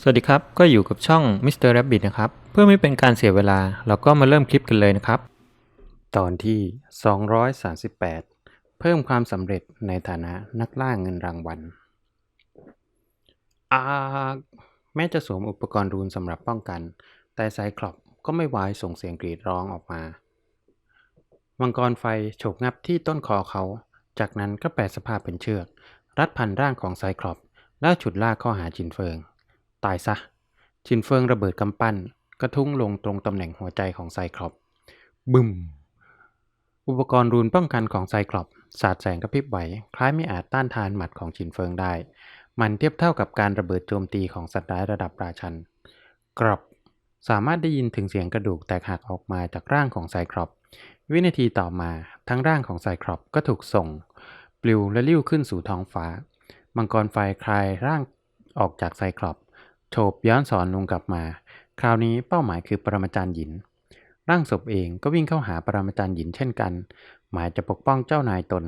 สวัสดีครับ ก็อยู่กับช่อง Mr. Rabbit นะครับ เพื่อไม่เป็นการเสียเวลา เราก็มาเริ่มคลิปกันเลยนะครับ ตอนที่ 238 เพิ่มความสำเร็จในฐานะนักล่าเงินรางวัลอาแม้จะสวมอุปกรณ์รูนสำหรับป้องกัน แต่ไซคลอปก็ไม่วายส่งเสียงกรีดร้องออกมามังกรไฟโฉกงับที่ต้นคอเขา จากนั้นก็แปลสภาพเป็นเชือก รัดพันร่างของไซคลอปแล้วฉุดลากเข้าหาจินเฟิง ตายซะจินเฟิงระเบิดกำปั้น กระทุ้งลงตรงตำแหน่งหัวใจของไซคลอปบึมอุปกรณ์รูนป้องกันของไซคลอปสาดแสงกระพริบไหว คล้ายไม่อาจต้านทานหมัดของจินเฟิงได้ มันเทียบเท่ากับการระเบิดโจมตีของสัตว์ร้ายระดับราชัน กรอบสามารถได้ยินถึงเสียงกระดูกแตกหักออกมาจากร่างของไซคลอปวินาทีต่อมาทั้งร่างของไซคลอปก็ถูกส่ง ปลิวและลิ้วขึ้นสู่ท้องฟ้า มังกรไฟคลายร่างออกจากไซคลอป โฉบย้อนสอนลงกลับมา คราวนี้เป้าหมายคือปรมาจารย์หยิน ร่างศพเองก็วิ่งเข้าหาปรมาจารย์หยินเช่นกัน หมายจะปกป้องเจ้านายตน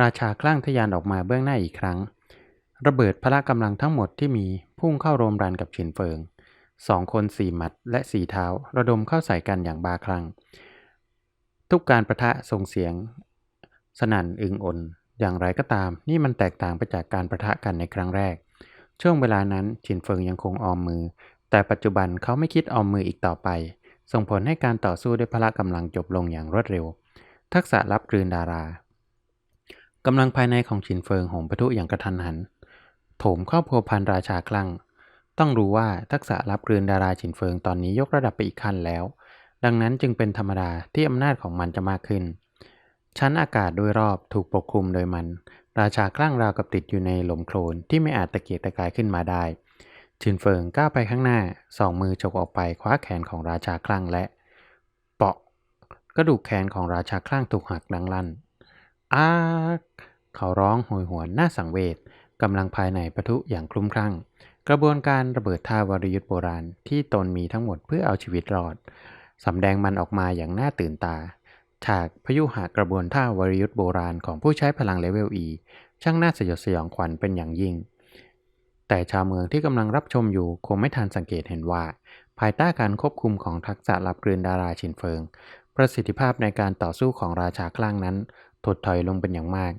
ราชาคลั่งทะยานออกมาเบื้องหน้าอีกครั้ง ระเบิดพละกำลังทั้งหมดที่มีพุ่งเข้าโรมรันกับฉินเฟิงสองคนสี่หมัดและสี่เท้าระดมเข้าใส่กันอย่างบาคลั่ง ทุกการประทะส่งเสียง สนั่นอึงอนอย่างไรก็ตาม นี่มันแตกต่างไปจากการประทะกันในครั้งแรก ช่วงเวลานั้นฉินเฟิงยังคงออมมือ แต่ปัจจุบันเขาไม่คิดออมมืออีกต่อไป ส่งผลให้การต่อสู้ด้วยพละกำลังจบลงอย่างรวดเร็ว ทักษะรับกลืนดารากำลังภายในของฉินเฟิงโหมปะทุอย่างกระทันหัน โถมเข้าพัวพันราชาคลั่ง ต้องรู้ว่าทักษะรับกลืนดาราฉินเฟิงตอนนี้ยกระดับไปอีกขั้นแล้ว ดังนั้นจึงเป็นธรรมดาที่อำนาจของมันจะมากขึ้น ชั้นอากาศโดยรอบถูกปกคลุมโดยมัน ราชาคลั่งราวกับติดอยู่ในหลมโคลนที่ไม่อาจตะเกียกตะกายขึ้นมาได้ชินเฟิงก้าวไปข้างหน้าสองมือฉกออกไปคว้าแขนของราชาคลั่งและ เปาะ กระดูกแขนของราชาคลั่งถูกหักดังลั่นอ้าเขาร้องโหยหวนหน้าสังเวชกำลังภายในปะทุอย่างคลุ้มคลั่ง กระบวนการระเบิดท่าวรยุทธ์โบราณที่ตนมีทั้งหมดเพื่อเอาชีวิตรอดสำแดงมันออกมาอย่างน่าตื่นตา ฉากพยุหากระบวนท่าวรยุทธโบราณของผู้ใช้พลังเลเวล E ช่างน่าสยดสยองขวัญเป็นอย่างยิ่ง แต่ชาวเมืองที่กำลังรับชมอยู่คงไม่ทันสังเกตเห็นว่า ภายใต้การควบคุมของทักษะรับกลืนดาราชินเฟิง ประสิทธิภาพในการต่อสู้ของราชาคลั่งนั้นถดถอยลงเป็นอย่างมาก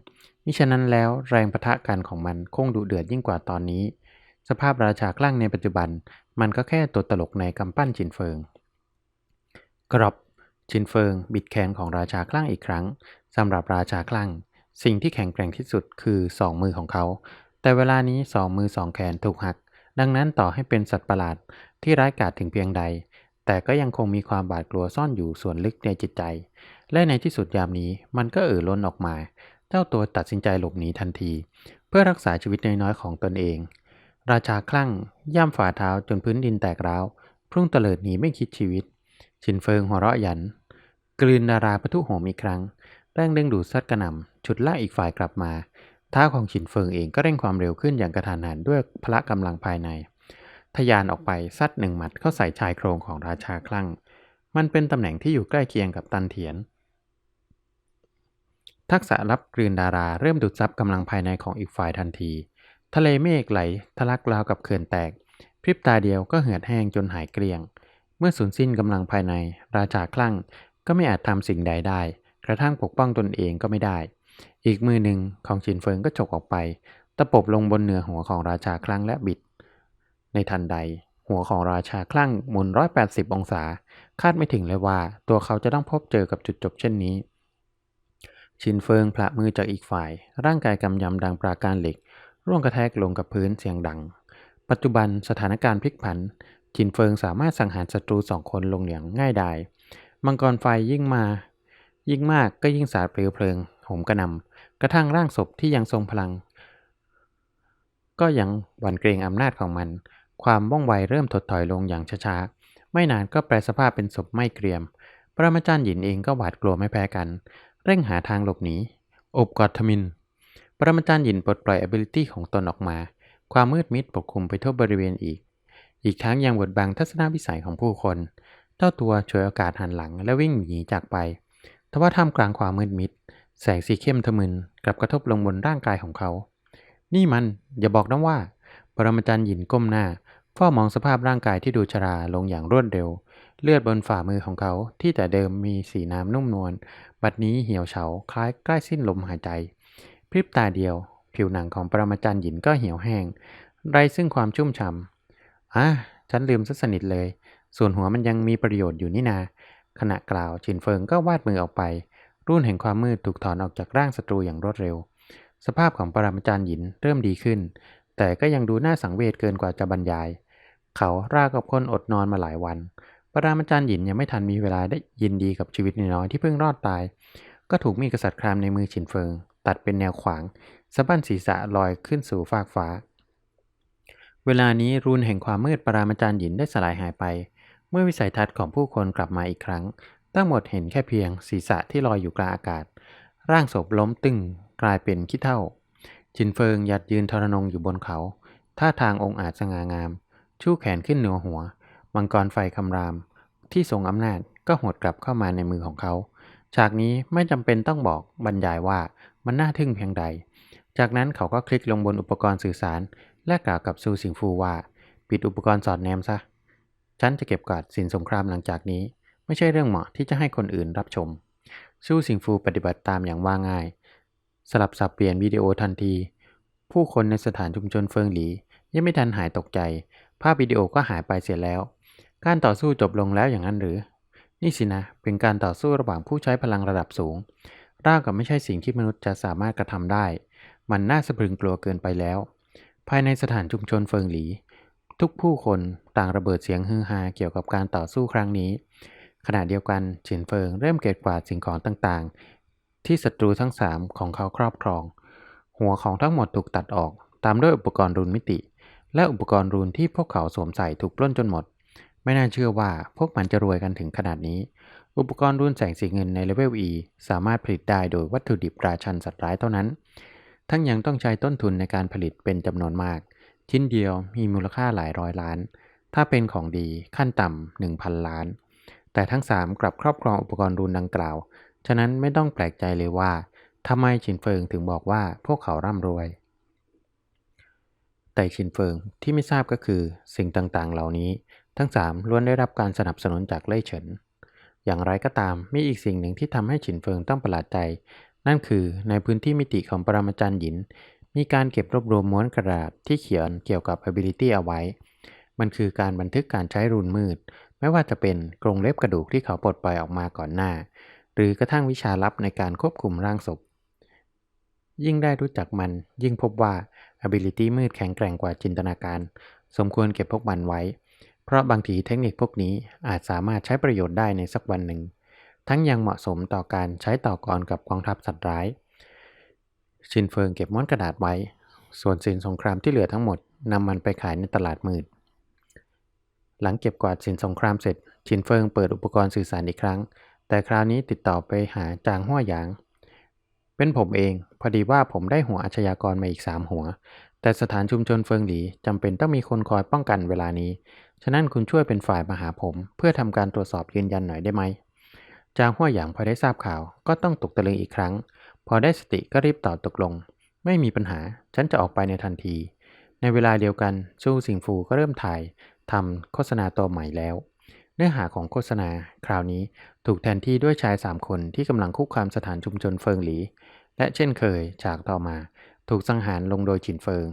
มิฉะนั้นแล้วแรงปะทะกันของมันคงดุเดือดยิ่งกว่าตอนนี้ สภาพราชาคลั่งในปัจจุบัน มันก็แค่ตัวตลกในกำปั้นชินเฟิงกรอบ ชินเฟิงบิดแขนของราชาคลั่งอีกครั้งสำหรับราชาคลั่ง สิ่งที่แข็งแกร่งที่สุดคือสองมือของเขา แต่เวลานี้สองมือสองแขนถูกหัก ดังนั้นต่อให้เป็นสัตว์ประหลาดที่ร้ายกาจถึงเพียงใด แต่ก็ยังคงมีความบาดกลัวซ่อนอยู่ส่วนลึกในจิตใจ และในที่สุดยามนี้มันก็เอ่อล้นออกมา เจ้าตัวตัดสินใจหลบหนีทันที เพื่อรักษาชีวิตน้อยๆของตนเอง ราชาคลั่ง ย่ำฝ่าเท้าจนพื้นดินแตกร้าว พรุ่งเตลิดหนีไม่คิดชีวิตชินเฟิงหัวเราะหยัน กลืนดาราปะทุโหมอีกครั้งแรงเดึงดูดซัดกระหน่ำฉุดลากอีกฝ่ายกลับมาท้าของฉินเฟิงเองก็เร่งความเร็วขึ้นอย่างกระทันหันด้วยพละกำลังภายในทะยานออกไปซัดหนึ่งหมัดเข้าใส่ชายโครงของราชาคลั่ง มันเป็นตำแหน่งที่อยู่ใกล้เคียงกับตันเถียน ทักษะรับกลืนดาราเริ่มดูดซับกำลังภายในของอีกฝ่ายทันที ทะเลเมฆไหลทะลักราวกับเขื่อนแตก พริบตาเดียวก็เหือดแห้งจนหายเกลี้ยง เมื่อสูญสิ้นกำลังภายใน ราชาคลั่ง ก็ไม่อาจทำสิ่งใดได้ กระทั่งปกป้องตนเองก็ไม่ได้ อีกมือหนึ่งของฉินเฟิงก็ฉกออกไป ตะปบลงบนเหนือหัวของราชาคลั่งและบิด ในทันใด หัวของราชาคลั่งหมุน 180 องศา คาดไม่ถึงเลยว่า ตัวเขาจะต้องพบเจอกับจุดจบเช่นนี้ ชินเฟิงพละมือจากอีกฝ่าย ร่างกายกำยำดังปราการเหล็ก ร่วงกระแทกลงกับพื้นเสียงดัง ปัจจุบันสถานการณ์พลิกผันชินเฟิงสามารถสังหารศัตรูสองคนลงอย่างง่ายดาย มังกรไฟยิ่งมา ยิ่งมากก็ยิ่งสาดเปลวเพลิงโหมกระหนำกระทั่งร่างศพที่ยังทรงพลัง ก็ยังหวั่นเกรงอำนาจของมัน ความว่องไวเริ่มถดถอยลงอย่างช้าๆ ไม่นานก็แปลสภาพเป็นศพไม่เกรียม ปรมาจารย์หยินเองก็หวาดกลัวไม่แพ้กัน เร่งหาทางหลบหนีอบกอดทมิน ปรมาจารย์หยินปลดปล่อย ability ของตนออกมา ความมืดมิดปกคลุมไปทั่วบริเวณอีก อีกทั้งยังบดบังทัศนวิสัยของผู้คน เจ้าตัวฉวยโอกาสหันหลังและวิ่งหนีจากไปทว่าท่ามกลางความมืดมิด แสงสีเข้มทะมึนกลับกระทบลงบนร่างกายของเขา นี่มันอย่าบอกนะว่า ปรมาจารย์หยินก้มหน้าฟเฝ้ามองสภาพร่างกายที่ดูชราลงอย่างรวดเร็ว เลือดบนฝ่ามือของเขาที่แต่เดิมมีสีน้ำนุ่มนวล บัดนี้เหี่ยวเฉาคล้ายใกล้สิ้นลมหายใจ พริบตาเดียว ผิวหนังของปรมาจารย์หยินก็เหี่ยวแห้ง ไรซึ่งความชุ่มฉ่ำอะฉันลืมซะสนิทเลย ส่วนหัวมันยังมีประโยชน์อยู่นี่นา ขณะกล่าวฉินเฟิงก็วาดมือออกไป รุ่นแห่งความมืดถูกถอนออกจากร่างศัตรูอย่างรวดเร็ว สภาพของปรมาจารย์หยินเริ่มดีขึ้น แต่ก็ยังดูน่าสังเวชเกินกว่าจะบรรยาย เขารากับคนอดนอนมาหลายวัน ปรมาจารย์หยินยังไม่ทันมีเวลาได้ยินดีกับชีวิตน้อยที่เพิ่งรอดตาย ก็ถูกมีกษัตริย์ครามในมือฉินเฟิง ตัดเป็นแนวขวางสะบั้นศีรษะลอยขึ้นสู่ฟากฟ้า เวลานี้รูนแห่งความมืดปรามาจารย์หยินได้สลายหายไป เมื่อวิสัยทัศน์ของผู้คนกลับมาอีกครั้ง ทั้งหมดเห็นแค่เพียงศีรษะที่ลอยอยู่กลางอากาศ ร่างศพล้มตึงกลายเป็นขี้เถ้าจินเฟิงยัดยืนทรนงอยู่บนเขา ท่าทางองค์อาจสง่างาม ชูแขนขึ้นเหนือหัว มังกรไฟคำราม ที่ทรงอำนาจก็หดกลับเข้ามาในมือของเขา ฉากนี้ไม่จำเป็นต้องบอกบรรยายว่ามันน่าทึ่งเพียงใด จากนั้นเขาก็คลิกลงบนอุปกรณ์สื่อสาร และกล่าวกับซูสิงฟูว่า ปิดอุปกรณ์สอดแนมซะ ฉันจะเก็บกวาดสินสงครามหลังจากนี้ ไม่ใช่เรื่องเหมาะที่จะให้คนอื่นรับชมซูสิงฟูปฏิบัติตามอย่างว่าง่าย สลับสับเปลี่ยนวิดีโอทันที ผู้คนในสถานชุมชนเฟิงหลี ยังไม่ทันหายตกใจ ภาพวิดีโอก็หายไปเสียแล้ว การต่อสู้จบลงแล้วอย่างนั้นหรือ นี่สินะเป็นการต่อสู้ระหว่างผู้ใช้พลังระดับสูงร่างกับไม่ใช่สิ่งที่มนุษย์จะสามารถกระทำได้ มันน่าสะพรึงกลัวเกินไปแล้ว ภายในสถานชุมชนเฟิงหลี ทุกผู้คนต่างระเบิดเสียงฮือฮาเกี่ยวกับการต่อสู้ครั้งนี้ ขณะเดียวกันฉินเฟิงเริ่มเก็บกวาดสิ่งของต่างๆ ที่ศัตรูทั้งสามของเขาครอบครอง หัวของทั้งหมดถูกตัดออก ตามด้วยอุปกรณ์รูนมิติ และอุปกรณ์รูนที่พวกเขาสวมใส่ถูกปล้นจนหมด ไม่น่าเชื่อว่าพวกมันจะรวยกันถึงขนาดนี้ อุปกรณ์รุ่นแสงสีเงินในเลเวล E สามารถผลิตได้โดยวัตถุดิบราชันสัตว์ร้ายเท่านั้น ทั้งยังต้องใช้ต้นทุนในการผลิตเป็นจำนวนมาก ชิ้นเดียวมีมูลค่าหลายร้อยล้าน ถ้าเป็นของดีขั้นต่ำ1,000 ล้าน แต่ทั้ง 3 กลับครอบครองอุปกรณ์รูนดังกล่าว ฉะนั้นไม่ต้องแปลกใจเลยว่าทำไมชินเฟิงถึงบอกว่าพวกเขาร่ำรวย แต่ชินเฟิงที่ไม่ทราบก็คือสิ่งต่างๆ เหล่านี้ทั้ง 3ล้วนได้รับการสนับสนุนจากเล่ยเฉิน อย่างไรก็ตามมีอีกสิ่งหนึ่งที่ทำให้ฉินเฟิงต้องประหลาดใจ นั่นคือในพื้นที่มิติของปรมาจารย์หยิน มีการเก็บรวบรวมม้วนกระดาษที่เขียนเกี่ยวกับ ability เอาไว้ มันคือการบันทึกการใช้รูนมืด ไม่ว่าจะเป็นกรงเล็บกระดูกที่เขาปลดปล่อยออกมาก่อนหน้า หรือกระทั่งวิชาลับในการควบคุมร่างศพ ยิ่งได้รู้จักมัน ยิ่งพบว่า ability มืดแข็งแกร่งกว่าจินตนาการ สมควรเก็บพวกมันไว้ เพราะบางทีเทคนิคพวกนี้อาจสามารถใช้ประโยชน์ได้ในสักวันหนึ่ง ทั้งยังเหมาะสมต่อการใช้ต่อกรกับกองทัพสัตว์ร้าย ชินเฟิงเก็บม้วนกระดาษไว้ ส่วนสินสงครามที่เหลือทั้งหมดนำมันไปขายในตลาดมืด หลังเก็บกวาดสินสงครามเสร็จ ชินเฟิงเปิดอุปกรณ์สื่อสารอีกครั้ง แต่คราวนี้ติดต่อไปหาจางหัวหยาง เป็นผมเอง พอดีว่าผมได้หัวอาชญากรมาอีกสามหัว แต่สถานชุมชนเฟิงหลีจำเป็นต้องมีคนคอยป้องกันเวลานี้ ฉะนั้นคุณช่วยเป็นฝ่ายมาหาผม เพื่อทำการตรวจสอบยืนยันหน่อยได้ไหมจางหัวหยางพอได้ทราบข่าวก็ต้องตกตะลึงอีกครั้ง พอได้สติก็รีบตอบตกลง ไม่มีปัญหา ฉันจะออกไปในทันที ในเวลาเดียวกันซูสิงฟูก็เริ่มถ่ายทำโฆษณาตัวใหม่แล้ว เนื้อหาของโฆษณาคราวนี้ถูกแทนที่ด้วยชายสามคนที่กำลังคุกคามสถานชุมชนเฟิงหลี และเช่นเคยฉากต่อมา ถูกสังหารลงโดยฉินเฟิง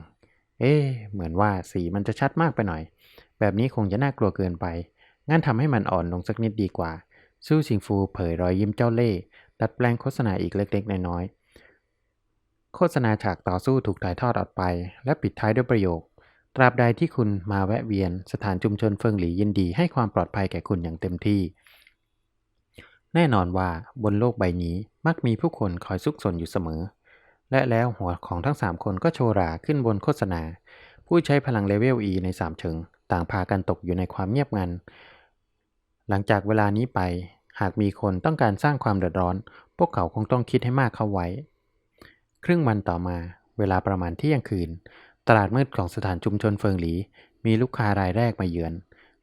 เอ๊เหมือนว่าสีมันจะชัดมากไปหน่อย แบบนี้คงจะน่ากลัวเกินไปงั้นทำให้มันอ่อนลงสักนิดดีกว่า ซู่ซิงฟูเผยรอยยิ้มเจ้าเล่ห์ ดัดแปลงโฆษณาอีกเล็กๆ น้อยๆ โฆษณาฉากต่อสู้ถูกถ่ายทอดออกไป และปิดท้ายด้วยประโยค ตราบใดที่คุณมาแวะเวียน สถานชุมชนเฟิงหลียินดีให้ความปลอดภัยแก่คุณอย่างเต็มที่ แน่นอนว่าบนโลกใบนี้มักมีผู้คนคอยซุกซนอยู่เสมอ และแล้วหัวของทั้ง 3 คนก็โชว์ราขึ้นบนโฆษณา ผู้ใช้พลังเลเวล E ใน3เชิงต่างพากันตกอยู่ในความเงียบงันหลังจากเวลานี้ไป หากมีคนต้องการสร้างความเดือดร้อน พวกเขาคงต้องคิดให้มากเข้าไว้ ครึ่งวันต่อมาเวลาประมาณเที่ยงคืน ตลาดมืดของสถานชุมชนเฟิงหลี มีลูกค้ารายแรกมาเยือน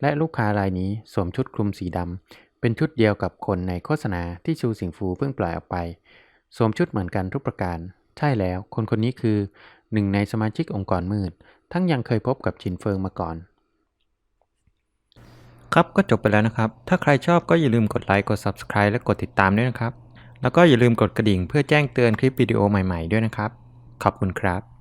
และลูกค้ารายนี้สวมชุดคลุมสีดำเป็นชุดเดียวกับคนในโฆษณาที่ชูสิงฟูเพิ่งปล่อยออกไป สวมชุดเหมือนกันทุกประการ ใช่แล้ว คนคนนี้คือหนึ่งในสมาชิกองค์กรมืด ทั้งยังเคยพบกับชินเฟิงมาก่อน ครับก็จบไปแล้วนะครับ ถ้าใครชอบก็อย่าลืมกดไลค์กด Subscribe และกดติดตามด้วยนะครับ แล้วก็อย่าลืมกดกระดิ่งเพื่อแจ้งเตือนคลิปวิดีโอใหม่ๆด้วยนะครับ ขอบคุณครับ